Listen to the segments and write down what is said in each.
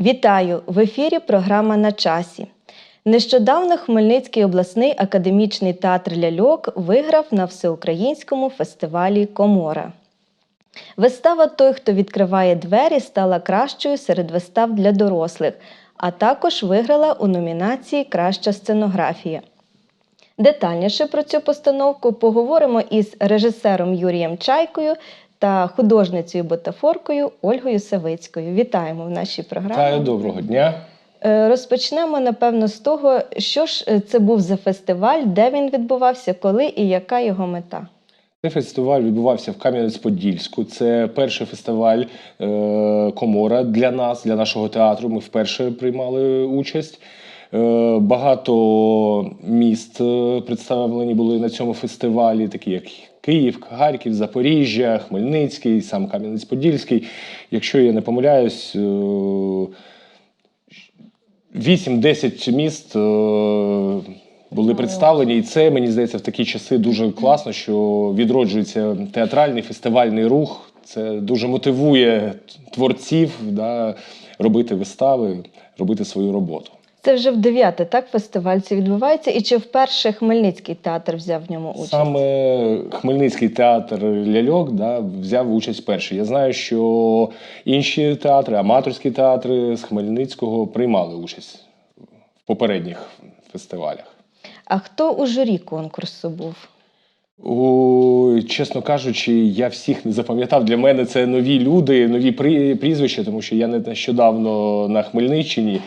Вітаю! В ефірі програма на часі. Нещодавно Хмельницький обласний академічний театр ляльок виграв на всеукраїнському фестивалі Комора. Вистава Той, хто відкриває двері, стала кращою серед вистав для дорослих, а також виграла у номінації Краща сценографія. Детальніше про цю постановку поговоримо із режисером Юрієм Чайкою та художницею бутафоркою Ольгою Савицькою. Вітаємо в нашій програмі. Вітаю, доброго дня. Е, Розпочнемо, напевно, з того, що ж е, це був за фестиваль, де він відбувався, коли і яка його мета. Цей фестиваль відбувався в Кам'янець-Подільську. Це перший фестиваль е, Комора для нас, для нашого театру. Ми вперше приймали участь. Е, багато міст е, представлені були на цьому фестивалі, такі як Київ, Харків, Запоріжжя, Хмельницький, сам Кам'янець-Подільський. Якщо я не помиляюсь, е, 8-10 міст е, були представлені, і це мені здається в такі часи дуже класно, що відроджується театральний фестивальний рух. Це дуже мотивує творців да, робити вистави, робити свою роботу. Це вже в дев'яте, так, фестиваль це відбувається. І чи вперше Хмельницький театр взяв в ньому участь? Саме Хмельницький театр ляльок да, взяв участь перший. Я знаю, що інші театри, аматорські театри з Хмельницького приймали участь в попередніх фестивалях. А хто у журі конкурсу був? Ой, чесно кажучи, я всіх не запам'ятав. Для мене це нові люди, нові прізвища, тому що я не нещодавно на Хмельниччині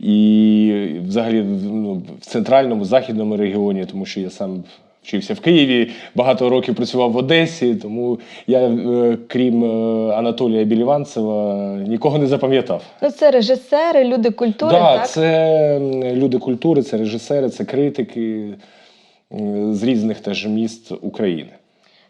і взагалі ну, в центральному західному регіоні, тому що я сам вчився в Києві, багато років працював в Одесі, тому я, е, крім е, Анатолія Біліванцева, нікого не запам'ятав. Ну, це режисери, люди культури, Да, так? це люди культури, це режисери, це критики з різних теж міст України.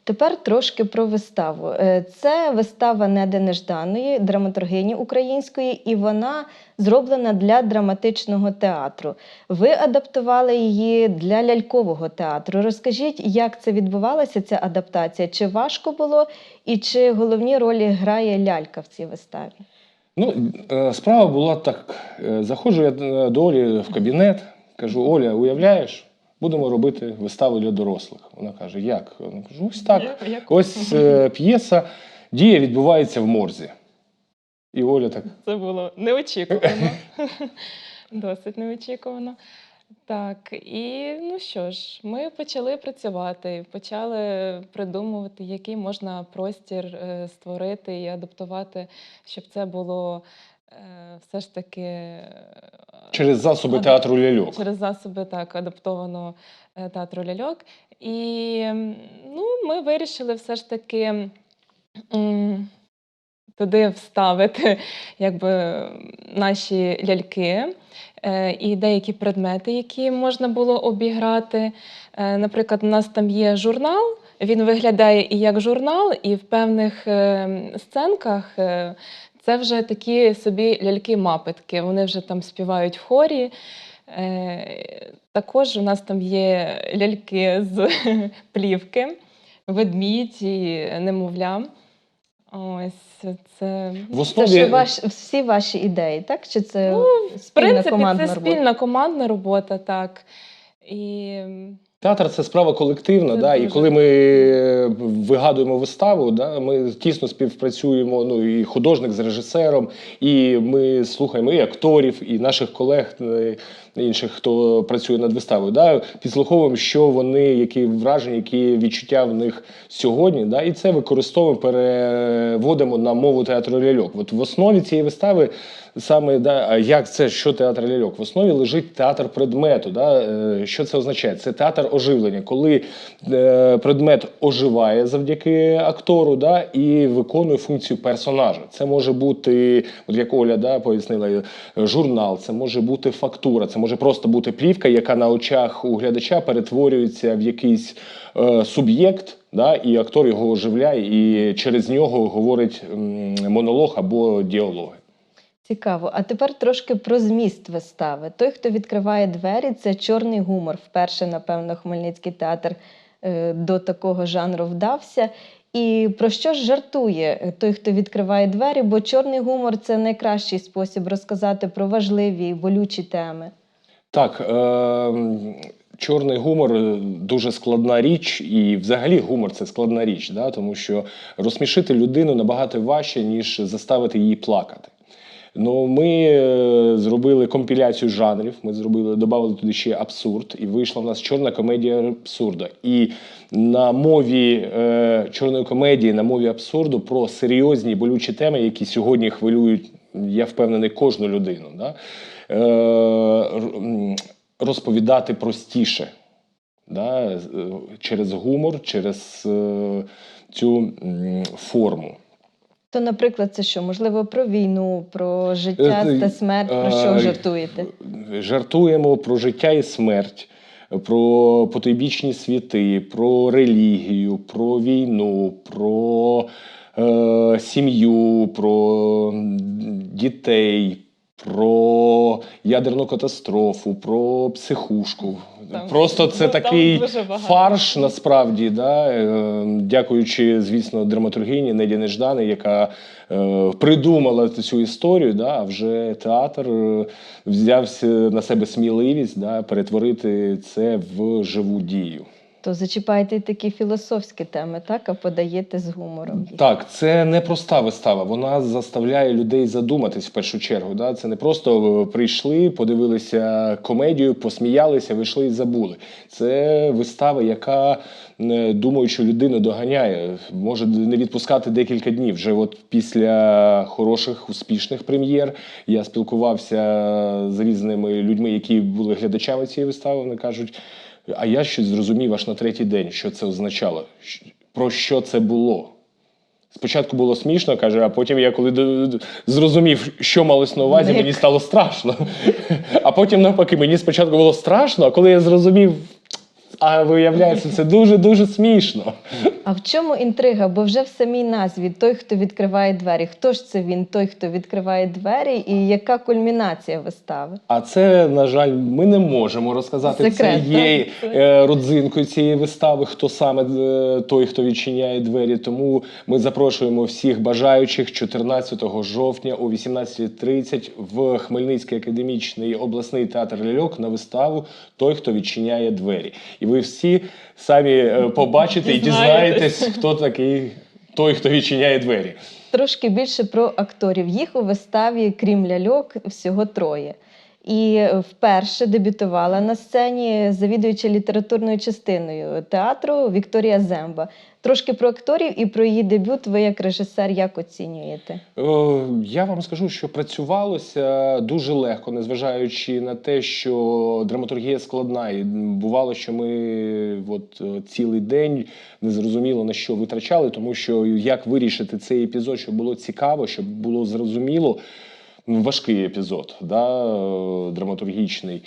Тепер трошки про виставу. Е, Це вистава Неди Нежданої, драматургині української, і вона зроблена для драматичного театру. Ви адаптували її для лялькового театру. Розкажіть, як це відбувалася, ця адаптація? Чи важко було, і чи головні ролі грає лялька в цій виставі? Ну, е, справа була так. е, Заходжу я до Олі в кабінет, кажу: Оля, уявляєш, будемо робити виставу для дорослих. Вона каже, як? Вона кажу, ось так. Як-? Ось е, п'єса, дія відбувається в морзі. І Оля так. Це було неочікувано. Досить неочікувано. Так, і ну що ж, ми почали працювати, почали придумувати, який можна простір е, створити і адаптувати, щоб це було все ж таки е, Через засоби театру ляльок. через засоби так адаптованого е, театру ляльок. І ну, ми вирішили все ж таки туди вставити якби, наші ляльки е, і деякі предмети, які можна було обіграти. Е, Наприклад, у нас там є журнал. Він виглядає і як журнал, і в певних е, сценках е, це вже такі собі ляльки-мапитки. Вони вже там співають в хорі. Е, Також у нас там є ляльки з плівки, ведмідь і немовля. Ось це. В Це основі ж ваш, всі ваші ідеї, так? Чи це Ну, В принципі, командна це робота? спільна командна робота, так. І Театр це справа колективна, Це да, і коли ми е, вигадуємо виставу, да, ми тісно співпрацюємо. Ну і художник з режисером, і ми слухаємо і акторів, і наших колег е, інших, хто працює над виставою. Да, підслуховуємо, що вони, які враження, які відчуття в них сьогодні. Да, і це використовуємо, переводимо на мову театру ляльок. От в основі цієї вистави саме да, як це, що театр ляльок? В основі лежить театр предмету. Да? Е, Що це означає? Це театр оживлення, коли е, предмет оживає завдяки актору да, і виконує функцію персонажа. Це може бути, от як Оля да, пояснила, журнал, це може бути фактура, це може просто бути плівка, яка на очах у глядача перетворюється в якийсь е, суб'єкт. Да, і актор його оживляє, і через нього говорить монолог або діалоги. Цікаво. А тепер трошки про зміст вистави. Той, хто відкриває двері, це чорний гумор. Вперше, напевно, Хмельницький театр е, до такого жанру вдався. І про що ж жартує е, той, хто відкриває двері? Бо чорний гумор це найкращий спосіб розказати про важливі і болючі теми. Так, е, чорний гумор дуже складна річ, і взагалі гумор це складна річ, да? тому що розсмішити людину набагато важче, ніж заставити її плакати. Ну, ми е, зробили компіляцію жанрів. Ми зробили, додали туди ще абсурд, і вийшла в нас чорна комедія абсурда. І на мові е, чорної комедії, на мові абсурду про серйозні болючі теми, які сьогодні хвилюють, я впевнений, кожну людину. Да? Е, розповідати простіше. Да? е, Через гумор, через е, цю форму. То, наприклад, це що? Можливо, про війну, про життя та смерть, про що жартуєте? Жартуємо про життя і смерть, про потойбічні світи, про релігію, про війну, про е, сім'ю, про дітей, про ядерну катастрофу, про психушку. Там- Просто це ну, такий фарш насправді, да, е, дякуючи, звісно, драматургині Неді Неждани, яка е, придумала цю історію, да, а вже театр е, взявся на себе сміливість да, перетворити це в живу дію. То зачіпаєте такі філософські теми, так, а подаєте з гумором. Так, це не проста вистава. Вона заставляє людей задуматись в першу чергу. Да? Це не просто е, прийшли, подивилися комедію, посміялися, вийшли і забули. Це вистава, яка е, думаючу людину доганяє, може не відпускати декілька днів. Вже от після хороших, успішних прем'єр я спілкувався з різними людьми, які були глядачами цієї вистави. Вони кажуть. А я щось зрозумів аж на третій день, що це означало, про що це було. Спочатку було смішно, каже, а потім я коли зрозумів, що малось на увазі, мені стало страшно. А потім, навпаки, мені спочатку було страшно, а коли я зрозумів, а виявляється, це дуже-дуже смішно. А в чому інтрига? Бо вже в самій назві той, хто відкриває двері. Хто ж це він, той, хто відкриває двері, і яка кульмінація вистави? А це, на жаль, ми не можемо розказати. Секрет, це є е, родзинкою цієї вистави, хто саме е, той, хто відчиняє двері. Тому ми запрошуємо всіх бажаючих 14 жовтня о 18.30 в Хмельницький академічний обласний театр Ляльок на виставу Той, хто відчиняє двері. І ви всі самі е, побачите і Дізнаєтесь. дізнаєтесь, хто такий той, хто відчиняє двері. Трошки більше про акторів. Їх у виставі, крім ляльок, всього троє. І вперше дебютувала на сцені завідуюча літературною частиною театру Вікторія Земба. Трошки про акторів і про її дебют. Ви як режисер як оцінюєте? Е, Я вам скажу, що працювалося дуже легко, незважаючи на те, що драматургія складна. І бувало, що ми от е, цілий день не зрозуміло на що витрачали, тому що як вирішити цей епізод, щоб було цікаво, щоб було зрозуміло. Важкий епізод, да, драматургічний.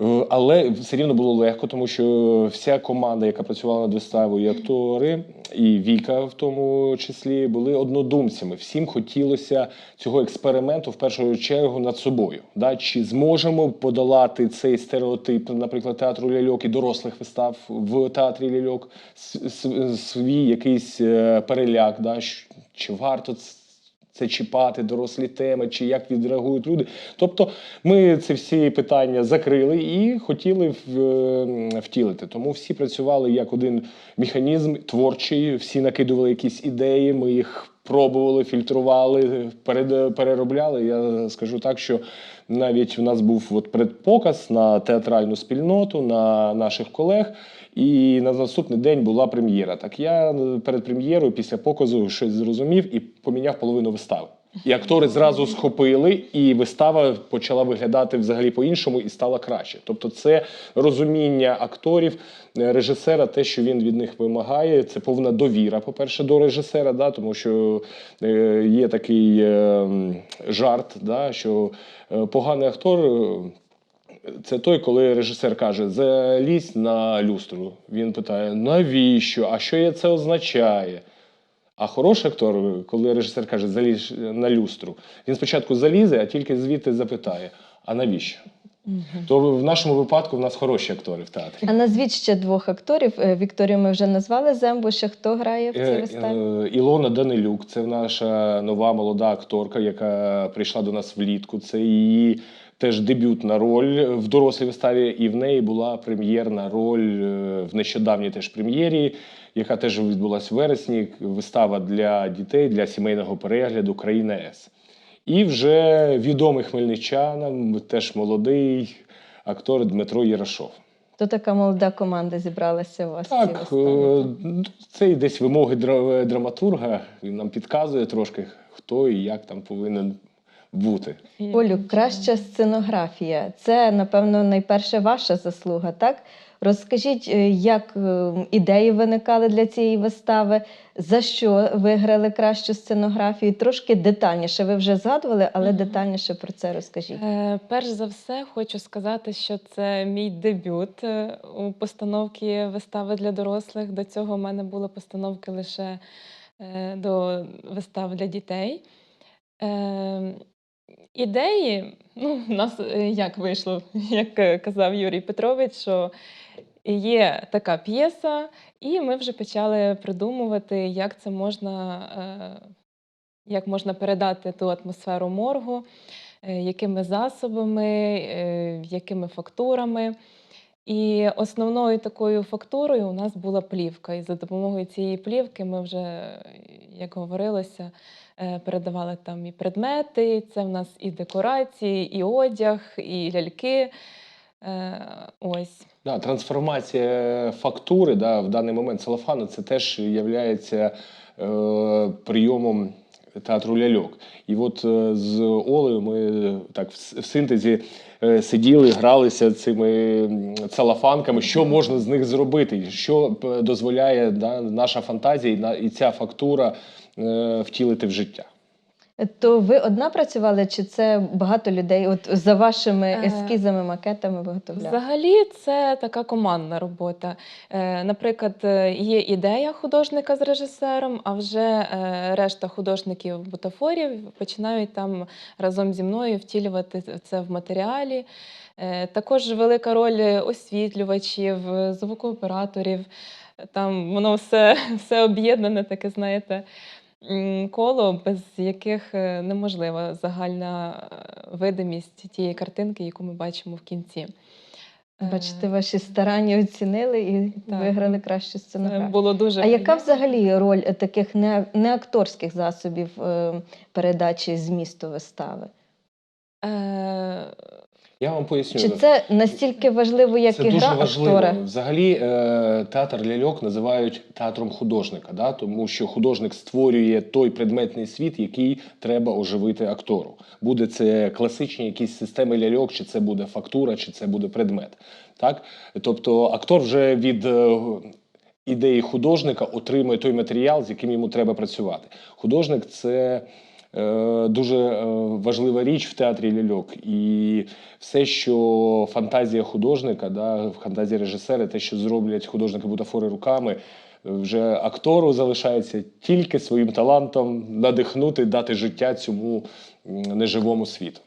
Е, Але все рівно було легко, тому що вся команда, яка працювала над виставою, і актори, і Віка в тому числі, були однодумцями. Всім хотілося цього експерименту в першу чергу над собою. Да? Чи зможемо подолати цей стереотип, наприклад, театру ляльок і дорослих вистав в театрі ляльок, свій якийсь е, переляк, да? чи варто ц- це чіпати, дорослі теми, чи як відреагують люди. Тобто ми ці всі питання закрили і хотіли е, втілити. Тому всі працювали як один механізм творчий, всі накидували якісь ідеї, ми їх пробували, фільтрували, переробляли. Я скажу так, що навіть у нас був от предпоказ на театральну спільноту, на наших колег. І на наступний день була прем'єра. Так я е, перед прем'єрою, після показу, щось зрозумів і поміняв половину вистави. І актори зразу схопили, і вистава почала виглядати взагалі по-іншому і стала краще. Тобто, це розуміння акторів, е, режисера, те, що він від них вимагає, це повна довіра, по-перше, до режисера, да, тому що е, є такий е, жарт, да, що поганий актор. Е, це той, коли режисер каже: залізь на люстру. Він питає: навіщо? А що це означає? А хороший актор, коли режисер каже, залізь на люстру, він спочатку залізе, а тільки звідти запитає: а навіщо? То в нашому випадку в нас хороші актори в театрі. А назвіть ще двох акторів. Е, Вікторію ми вже назвали Зембу. Ще хто грає в цій Е, виставі? е, Ілона Данилюк, це наша нова молода акторка, яка прийшла до нас влітку. Це її теж дебютна роль в дорослій виставі, і в неї була прем'єрна роль е, в нещодавній теж прем'єрі, яка теж відбулася в вересні. Вистава для дітей, для сімейного перегляду Країна С. І вже відомий хмельничанам, теж молодий актор Дмитро Єрашов. То така молода команда зібралася у вас. Так, е, це і десь вимоги драматурга. Він нам підказує трошки, хто і як там повинен бути. Олю, краща сценографія. Це, напевно, найперше ваша заслуга, так? Розкажіть, е, як е, ідеї виникали для цієї вистави, за що виграли кращу сценографію? Трошки детальніше. Ви вже згадували, але детальніше про це розкажіть. Е, Перш за все, хочу сказати, що це мій дебют е, у постановці вистави для дорослих. До цього в мене були постановки лише до вистав для дітей. Е, Ідеї, ну, в нас е, як вийшло, як е, казав Юрій Петрович, що є така п'єса, і ми вже почали придумувати, як це можна, е, як можна передати ту атмосферу моргу, якими засобами, якими фактурами. І основною такою фактурою у нас була плівка. І за допомогою цієї плівки ми вже, як говорилося, передавали там і предмети. Це в нас і декорації, і одяг, і ляльки. Е, Ось. Да, трансформація фактури да, в даний момент целофану це теж є е, прийомом театру ляльок. І от е, з Олею ми так в синтезі е, сиділи, гралися цими целофанками, що можна з них зробити, що дозволяє да, наша фантазія і ця фактура е, втілити в життя. То ви одна працювали, чи це багато людей? От за вашими Е, ескізами, макетами виготовляли? Взагалі, це така командна робота. Е, Наприклад, е, є ідея художника з режисером, а вже решта художників бутафорів починають там разом зі мною втілювати це в матеріалі. Також велика роль освітлювачів, звукооператорів. Там воно все, все об'єднане, таке, знаєте, коло, без яких е, неможлива загальна е, видимість тієї картинки, яку ми бачимо в кінці. Е, Бачите, ваші старання оцінили і Так. виграли кращу Це сценографію. було дуже А яка взагалі роль е, таких не, не акторських засобів е, передачі змісту вистави? Е, Я вам поясню. Чи це настільки важливо, як Це і дуже гра важливо. актора? Взагалі, е, театр ляльок називають театром художника, да? тому що художник створює той предметний світ, який треба оживити актору. Буде це класичні якісь системи ляльок, чи це буде фактура, чи це буде предмет. Так? Тобто актор вже від. е, Ідеї художника отримує той матеріал, з яким йому треба працювати. Художник це дуже е, важлива річ в театрі ляльок. І все, що фантазія художника, да, фантазія режисера, те, що зроблять художники бутафори руками, вже актору залишається тільки своїм талантом надихнути, дати життя цьому неживому світу.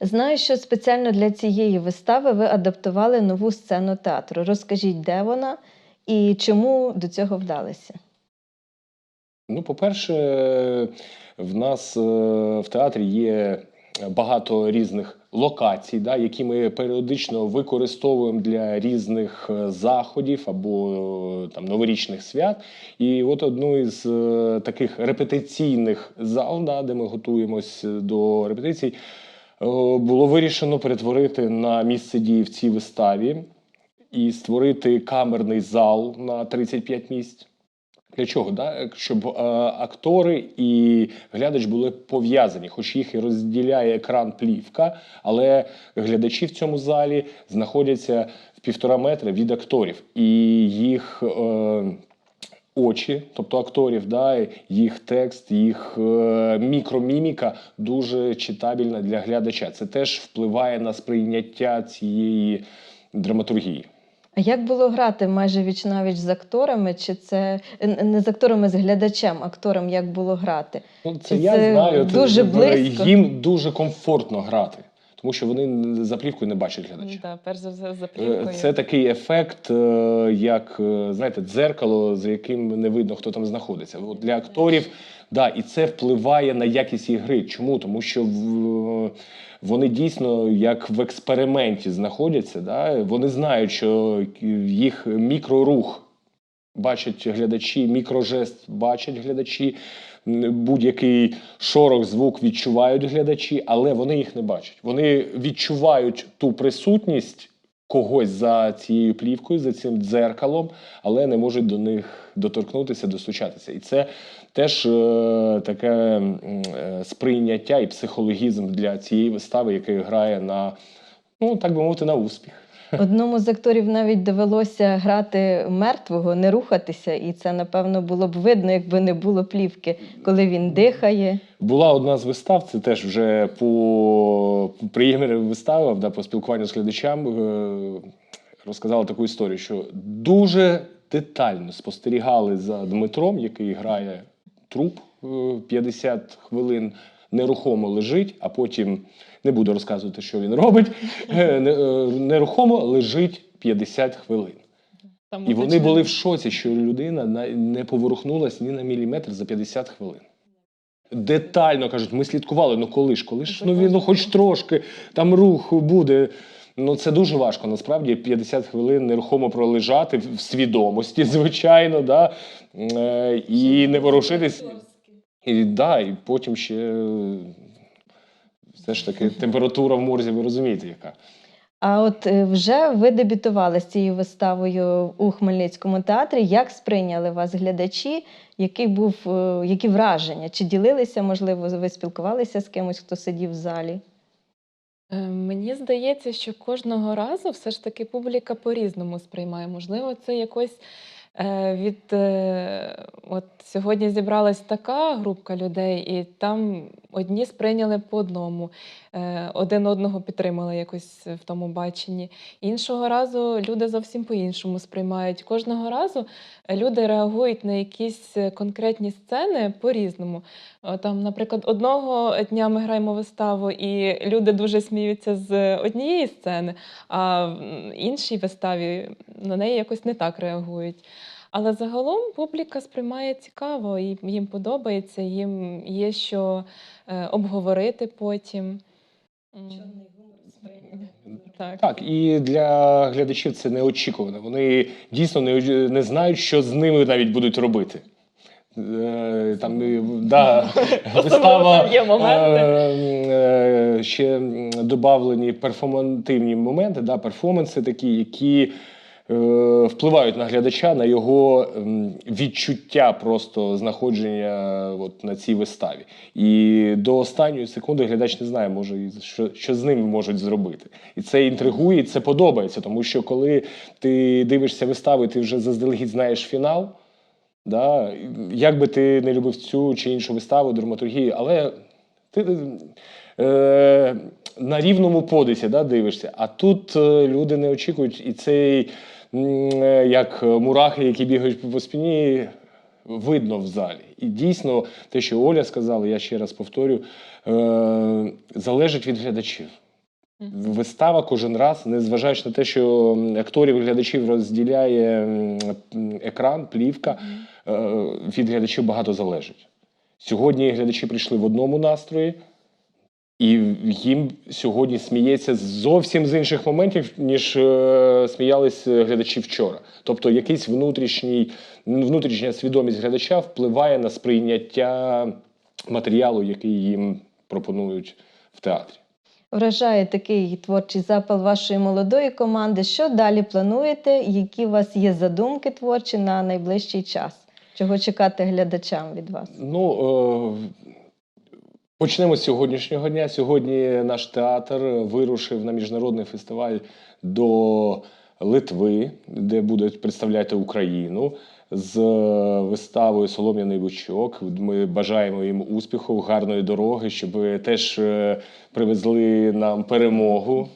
Знаю, що спеціально для цієї вистави ви адаптували нову сцену театру. Розкажіть, де вона і чому до цього вдалися? Ну, по-перше, в нас е, в театрі є багато різних локацій, да, які ми періодично використовуємо для різних е, заходів або е, там новорічних свят. І от одну із таких репетиційних зал, да, де ми готуємось до репетицій, було вирішено перетворити на місце дії в цій виставі і створити камерний зал на 35 місць. Для чого? Да? Щоб е, актори і глядач були пов'язані, хоч їх і розділяє екран плівка, але глядачі в цьому залі знаходяться в півтора метра від акторів, і їх е, очі, тобто акторів, да, їх текст, їх е, мікроміміка дуже читабельна для глядача. Це теж впливає на сприйняття цієї драматургії. Як було грати майже віч навіч з акторами? Чи це не з акторами, з глядачем, актором як було грати? Ну, це Чи я знаю. дуже це, близько? Їм дуже комфортно грати. Тому що вони за плівкою не бачать глядача. Да, перш за все за Е, плівкою. Це такий ефект, е, як е, знаєте, дзеркало, за яким не видно, хто там знаходиться. От для акторів, да, і це впливає на якість ігри. Чому? Тому що в- вони дійсно як в експерименті знаходяться. Да? Вони знають, що їх мікрорух бачать глядачі, мікрожест бачать глядачі, будь-який шорох, звук відчувають глядачі, але вони їх не бачать. Вони відчувають ту присутність когось за цією плівкою, за цим дзеркалом, але не можуть до них доторкнутися, достучатися. І це теж е, таке е, сприйняття і психологізм для цієї вистави, яка грає на, ну так би мовити, на успіх. Одному з акторів навіть довелося грати мертвого, не рухатися, і це, напевно, було б видно, якби не було плівки, коли він дихає. Була одна з вистав, це теж вже по приємні вистави, да, по спілкуванню з глядачами е, розказала таку історію, що дуже детально спостерігали за Дмитром, який грає труп е, 50 хвилин, нерухомо лежить, а потім не буду розказувати, що він робить. е, е, Нерухомо лежить 50 хвилин. Там І вони були в шоці, що людина не поворухнулась ні на міліметр за 50 хвилин. Детально кажуть, ми слідкували, ну коли ж, коли ж, ну він ну, хоч трошки, там рух буде. Ну це дуже важко. Насправді 50 хвилин нерухомо пролежати в свідомості, звичайно, да? е, і не ворушитись. І, да, і потім ще все ж таки температура в морзі, ви розумієте, яка. А от е, вже ви дебютували з цією виставою у Хмельницькому театрі. Як сприйняли вас глядачі? Який був, е, які враження? Чи ділилися, можливо, ви спілкувалися з кимось, хто сидів в залі? Е, Мені здається, що кожного разу все ж таки публіка по-різному сприймає. Можливо, це якось від от сьогодні зібралась така групка людей, і там одні сприйняли по одному, е, один одного підтримали якось в тому баченні. Іншого разу люди зовсім по-іншому сприймають. Кожного разу люди реагують на якісь е, конкретні сцени по-різному. Там, наприклад, одного дня ми граємо виставу, і люди дуже сміються з однієї сцени, а в іншій виставі на неї якось не так реагують. Але загалом публіка сприймає цікаво, і їм подобається, їм є що е, обговорити потім. М, Так. Так, і для глядачів це неочікувано. Вони дійсно не, не знають, що з ними навіть будуть робити. Е, Там е, да, вистава є моменти. ще м, добавлені перформативні моменти, да, перформанси такі, які впливають на глядача, на його відчуття просто знаходження от, на цій виставі. І до останньої секунди глядач не знає, може, що, що з ним можуть зробити. І це інтригує, і це подобається, тому що коли ти дивишся виставу, і ти вже заздалегідь знаєш фінал. Да? Як би ти не любив цю чи іншу виставу, драматургію, але ти е, на рівному подисі да, дивишся. А тут е, люди не очікують, і цей е, як мурахи, які бігають по спині, видно в залі. І дійсно, те, що Оля сказала, я ще раз повторю, е, залежить від глядачів. Вистава кожен раз, незважаючи на те, що акторів і глядачів розділяє екран, плівка, е, від глядачів багато залежить. Сьогодні глядачі прийшли в одному настрої, і їм сьогодні сміється зовсім з інших моментів, ніж е, сміялись глядачі вчора. Тобто якийсь внутрішній, внутрішня свідомість глядача впливає на сприйняття матеріалу, який їм пропонують в театрі. Вражає такий творчий запал вашої молодої команди. Що далі плануєте? Які у вас є задумки творчі на найближчий час? Чого чекати глядачам від вас? Ну, е, почнемо з сьогоднішнього дня. Сьогодні наш театр вирушив на міжнародний фестиваль до Литви, де будуть представляти Україну з е, виставою Солом'яний бучок. Ми бажаємо їм успіху, гарної дороги, щоб теж е, привезли нам перемогу.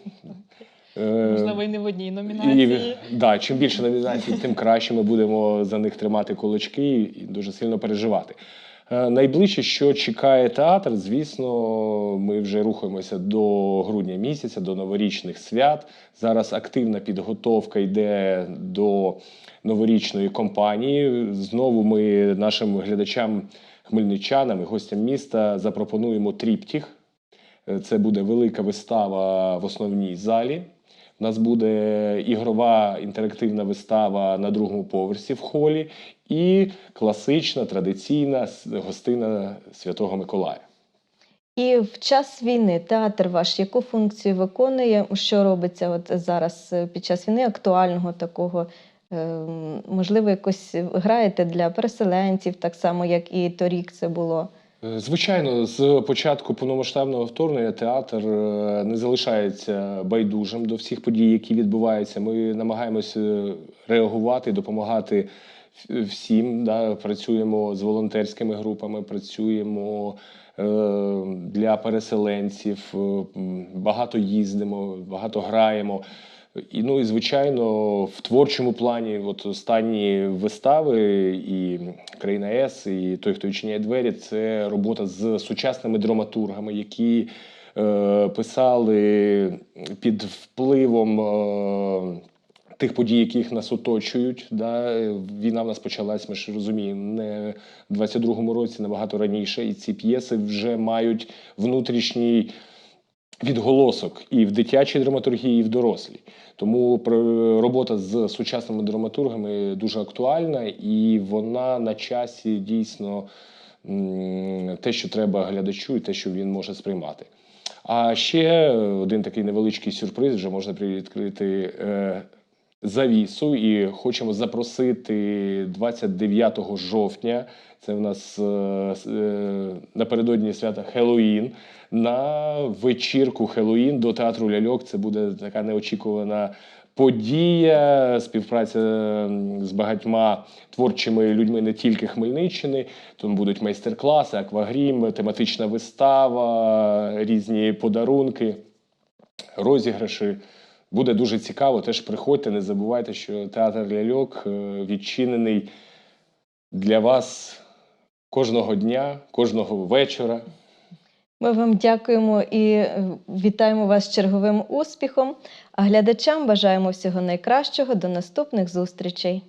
Е, Можливо, і не в одній і, номінації. да, чим більше номінацій, тим краще ми будемо за них тримати кулачки і дуже сильно переживати. Е, Найближче, що чекає театр, звісно, ми вже рухаємося до грудня місяця, до новорічних свят. Зараз активна підготовка йде до новорічної кампанії. Знову ми нашим глядачам, хмельничанам і гостям міста запропонуємо тріптіх. Е, Це буде велика вистава в основній залі. У нас буде ігрова інтерактивна вистава на другому поверсі в холі і класична традиційна гостина Святого Миколая. І в час війни театр ваш яку функцію виконує? Що робиться от зараз е, під час війни актуального такого? Ем, Можливо, якось граєте для переселенців, так само, як і торік це було. Звичайно, з початку повномасштабного вторгнення театр е, не залишається байдужим до всіх подій, які відбуваються. Ми намагаємося реагувати, допомагати всім. Да? Працюємо з волонтерськими групами, працюємо е, для переселенців, багато їздимо, багато граємо. І, ну і звичайно, в творчому плані, от останні вистави і країна С, і той, хто відчиняє двері, це робота з сучасними драматургами, які е, писали під впливом. Е, Тих подій, яких нас оточують, да війна в нас почалась, ми ж розуміємо, не в 22-му році, набагато раніше, і ці п'єси вже мають внутрішній відголосок і в дитячій драматургії, і в дорослій. Тому робота з сучасними драматургами дуже актуальна, і вона на часі дійсно те, що треба глядачу, і те, що він може сприймати. А ще один такий невеличкий сюрприз, вже можна привідкрити е, завісу, і хочемо запросити 29 жовтня. Це в нас е, е, напередодні свята Хеллоїн на вечірку Хеллоїн до театру ляльок. Це буде така неочікувана подія, співпраця з багатьма творчими людьми не тільки Хмельниччини. Тому будуть майстер-класи, аквагрім, тематична вистава, різні подарунки, розіграші. Буде дуже цікаво. Теж приходьте, не забувайте, що театр ляльок е, відчинений для вас кожного дня, кожного вечора. Ми вам дякуємо і е, вітаємо вас з черговим успіхом. А глядачам бажаємо всього найкращого. До наступних зустрічей.